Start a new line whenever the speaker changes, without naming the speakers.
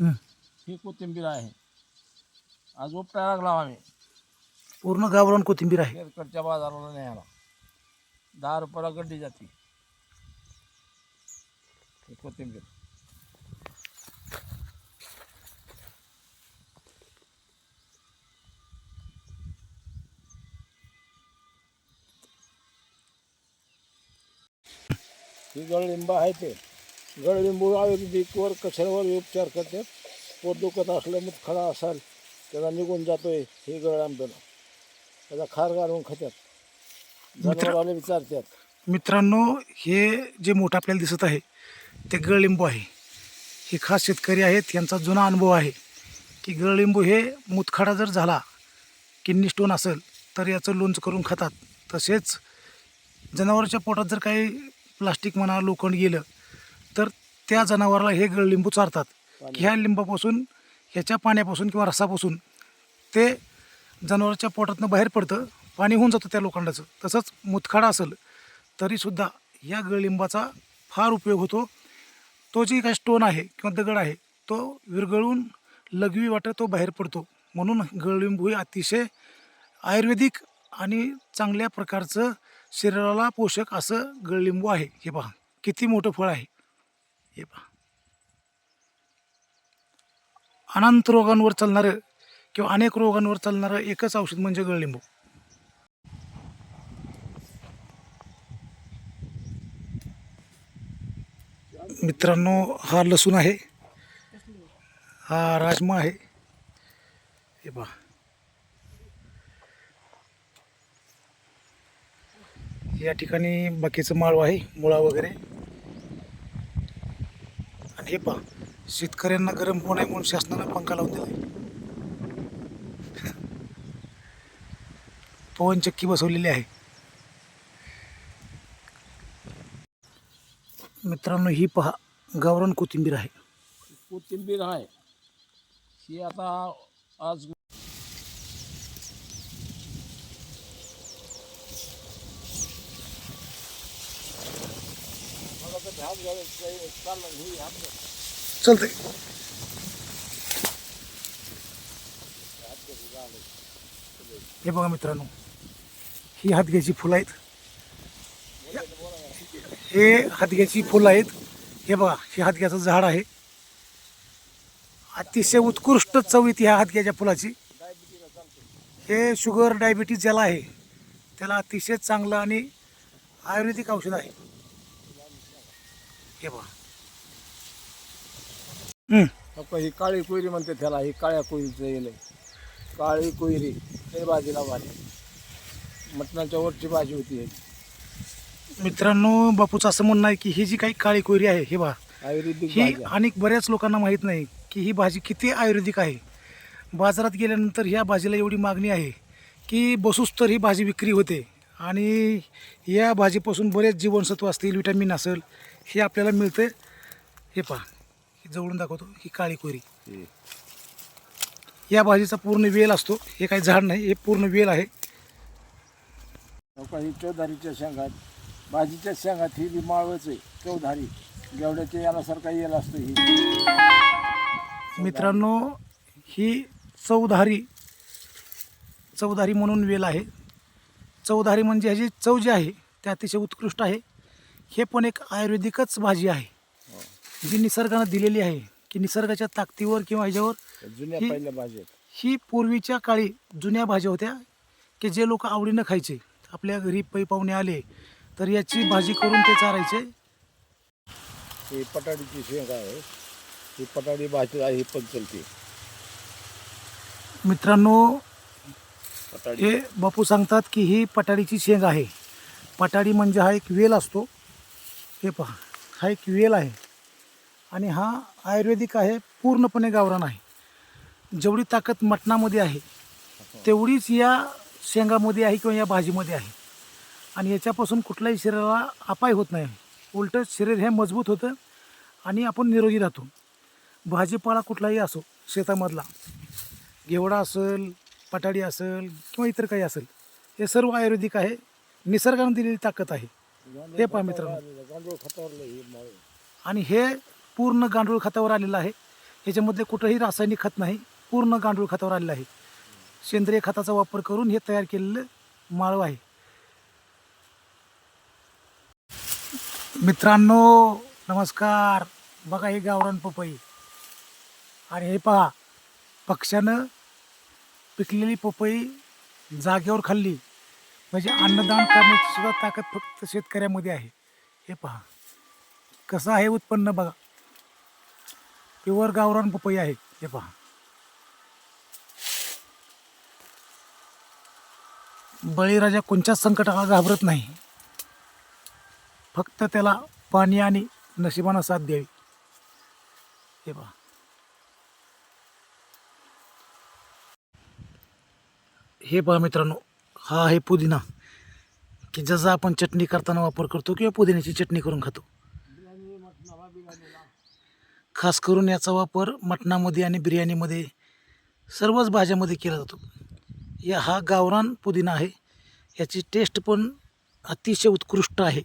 हं.
ही कोथिंबीर आहे. आज उपटायला लागला आम्ही.
पूर्ण गावरान कोथिंबीर आहे.
केरकडच्या बाजाराला न्यायला. दहा रुपयाला गड्डी जाते. ही कोथिंबीर. ही गळलिंब आहे ते. गळलिंबू आयुर्वेदिकवर कशावर उपचार करतात पोट दुखत असलं मग खडा असाल त्याला निघून जातोय हे गळ आंब्याला. त्याचा खार घालून खात्यात. जनावराला विचारतात
मित्रांनो हे जे मोठं आपल्याला दिसत आहे ते गळलिंबू आहे. हे खास शेतकरी आहेत यांचा जुना अनुभव आहे की गळलिंबू हे मुतखडा जर झाला किडनी स्टोन असेल तर याचं लोणचं करून खातात. तसेच जनावराच्या पोटात जर काही प्लास्टिक म्हणा लोखंड गेलं त्या जनावराला हे गळलिंबू चारतात. की ह्या लिंबापासून ह्याच्या पाण्यापासून किंवा रसापासून ते जनावराच्या पोटातनं बाहेर पडतं पाणी होऊन जातं त्या लोखंडाचं. तसंच मुतखाडा असेल तरीसुद्धा या गळलिंबाचा फार उपयोग होतो. तो जी काही स्टोन आहे किंवा दगड आहे तो विरघळून लघवी वाटत तो बाहेर पडतो. म्हणून गळलिंबू हे अतिशय आयुर्वेदिक आणि चांगल्या प्रकारचं शरीराला पोषक असं गळलिंबू आहे. हे पहा किती मोठं फळ आहे. हे पहा अनंत रोगांवर चालणारं किंवा अनेक रोगांवर चालणारं एकच औषध म्हणजे गळलिंबू. मित्रांनो हा लसूण आहे. हा राजमा आहे. हे पहा. या ठिकाणी बाकीचं माळ आहे मुळा वगैरे. हे पहा शेतकऱ्यांना गरम होऊ नये म्हणून शासनानं पंखा लावून दिला पवनचक्की बसवलेली आहे. मित्रांनो ही पहा गावरान कोथिंबीर आहे.
कोथिंबीर आहे. ही आता आज
चलते. हे बघा मित्रांनो ही हातग्याची फुलं आहेत. हे हातग्याची फुलं आहेत. हे बघा हे हातग्याचं झाड आहे. अतिशय उत्कृष्ट चव येते ह्या हातग्याच्या फुलाची. हे शुगर डायबिटीज ज्याला आहे त्याला अतिशय चांगलं आणि आयुर्वेदिक औषध आहे. हे बघा हं.
ही काळी कोयरी म्हणते त्याला ही काळ्या कोयरीचं येल काळी कोयरी ते भाजीला भाजी मटणाच्या वरची भाजी होती ही.
मित्रांनो बापूचं असं म्हणणं आहे की ही जी काही काळी कोयरी आहे हे बा
आयुर्वेदिक
ही. अनेक बऱ्याच लोकांना माहीत नाही की ही भाजी किती आयुर्वेदिक आहे बाजारात गेल्यानंतर ह्या भाजीला एवढी मागणी आहे की बसूस तर ही भाजी विक्री होते आणि या भाजीपासून बरेच जीवनसत्व असतील विटॅमिन असेल हे आपल्याला मिळते हे पहा हे जवळून दाखवतो ही काळी कोयरी
ही.
या भाजीचा पूर्ण वेल असतो. हे काही झाड नाही हे पूर्ण वेल आहे.
चौधारीच्या शेंगात भाजीच्या शेंगात ही बी माळवच आहे चौधारी गेवड्याच्या यालासारखा येल असतो ही.
मित्रांनो ही चौधारी चौधारी म्हणून वेल आहे. चौधारी म्हणजे ह्याची चव जी आहे ती अतिशय उत्कृष्ट आहे. हे पण एक आयुर्वेदिकच भाजी आहे. जी निसर्गानं दिलेली आहे की निसर्गाच्या ताकदीवर किंवा ह्याच्यावर
जुन्या
ही-
पहिल्या भाजी आहेत.
ही पूर्वीच्या काळी जुन्या भाज्या होत्या की जे लोक आवडीनं खायचे. आपल्या घरी पै पाहुणे आले तर याची भाजी करून ते चारायचे.
ही पटाडीची शेंग आहे. ही पटाडी भाजी आहे ही पण चलते.
मित्रांनो
पटाडी.
हे बापू सांगतात की ही पटाडीची शेंग आहे. पटाडी म्हणजे हा एक वेल असतो. हे पहा हा एक वेल आहे. आणि हा आयुर्वेदिक आहे पूर्णपणे गावरान आहे. जेवढी ताकद मटणामध्ये आहे तेवढीच या शेंगामध्ये आहे किंवा या भाजीमध्ये आहे. आणि याच्यापासून कुठल्याही शरीराला अपाय होत नाही. उलट शरीर हे मजबूत होतं आणि आपण निरोगी राहतो. भाजीपाला कुठलाही असो शेतामधला घेवडा असेल पटाडी असेल किंवा इतर काही असेल हे सर्व आयुर्वेदिक आहे. निसर्गाने दिलेली ताकद आहे. हे पहा मित्रांनो.
गांडूळ खतावरलं माळ
आणि हे पूर्ण गांडूळ खतावर आलेलं आहे. याच्यामध्ये कुठंही रासायनिक खत नाही. पूर्ण गांडूळ खतावर आलेलं आहे. सेंद्रिय खताचा वापर करून हे तयार केलेलं माळव आहे. मित्रांनो नमस्कार. बघा हे गावरान पपई. आणि हे पहा पक्ष्यानं पिकलेली पपई जागेवर खाल्ली. म्हणजे अन्नदान करण्याची सुद्धा ताकद फक्त शेतकऱ्यामध्ये आहे. हे पहा. कसं आहे उत्पन्न बघा. प्युअर गावरान पपई आहे. हे पहा. बळीराजा कोणत्याच संकटाला घाबरत नाही. फक्त त्याला पाणी आणि नशिबानं साथ द्यावी. हे पहा. हे पहा मित्रांनो. हा आहे पुदिना. की ज्याचा आपण चटणी करताना वापर करतो किंवा पुदिन्याची चटणी करून खातो. खास करून याचा वापर मटणामध्ये आणि बिर्याणीमध्ये सर्वच भाज्यामध्ये केला जातो. या हा गावरान पुदिना आहे. याची टेस्ट पण अतिशय उत्कृष्ट आहे.